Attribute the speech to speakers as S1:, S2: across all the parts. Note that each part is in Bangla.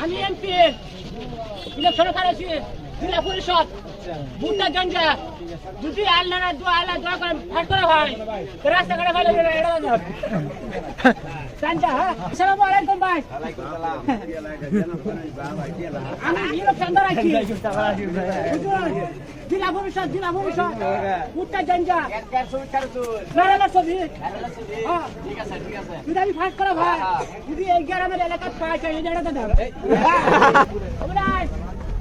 S1: আমি এমপি সরকার করেছি জেলা পরিষদ ভুট্টা গঞ্জা যদি আল্লাহ দোয়া আল্লাহ দোয়া করেন ফাট করে ভাই। রাস্তাঘাটে এটা সান্তা হ্যাঁ? আসসালামু আলাইকুম ভাই। আমি ইলেকশন দাঁড়াচ্ছি জেলা পরিষদ জেলা পরিষদ ভুট্টা গঞ্জা নারায়ণ ছবি। হ্যাঁ। যদি আমি ফাট করে ভাই। যদি এই গ্রামের এলাকা পাই চাই এই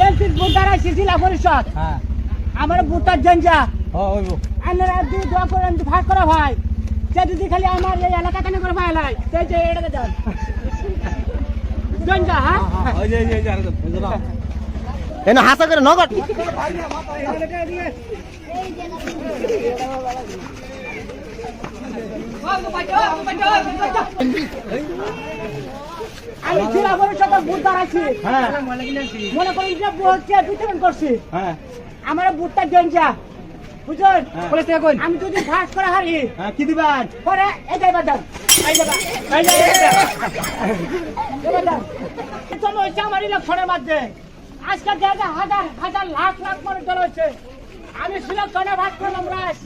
S1: এমপির বুথার আছি জেলা পরিষদ আমার বুথার জঞ্জা আপনারা দুই দোয়া করেন ভাগ করা ভাই সে যদি খালি আমার এই এলাকা কেন করে ভাই লাই সেই যে এটাকে দেন জঞ্জা হ্যাঁ
S2: এনে হাসা করে নগদ
S1: আমি জেলা পরিষদের বুথার আছি।
S2: হ্যাঁ।
S1: মনে করেন যে বিতরণ করছি।
S2: হ্যাঁ।
S1: আমার বুথটা জঞ্জা বুঝলেন?
S2: বলে থেকে
S1: আমি যদি ভাগ করে হারি।
S2: হ্যাঁ কি দিবেন?
S1: পরে এই যাইবার দাম এই যাবা এই যাবা এবার দাম চলো হচ্ছে আমার ইলেকশনের মধ্যে। আজকে জায়গা হাজার হাজার লাখ লাখ মানুষ চলে হচ্ছে আমি সিলেকশনে ভাগ করলাম রাস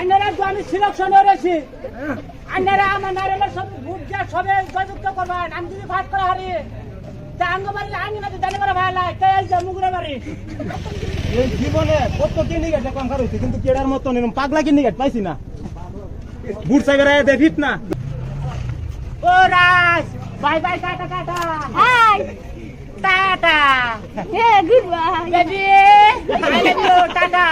S1: আন্নারা তো আমি সিলেকশনে রয়েছি। আন্নারা আমার নারীদের সব ভোট দিয়ে সবে জয়যুক্ত করবেন। আমি যদি ভাগ করে হারি তা আঙ্গবাড়ি আঙ্গিনাতে জানি করে ভাই লাই তাই এই যে মুগুরে বাড়ি।
S2: এই জীবনে কত কিনি গেছে কম খার হইছে কিন্তু কেডার মতো নিলাম পাগলা কিনি গেছে পাইছি না। বুট সাইকেল দেখিত না।
S1: ও Raj bye bye tata tata.
S3: Hi.
S1: Tata.
S3: Yeah, goodbye.
S1: Baby I love you tata.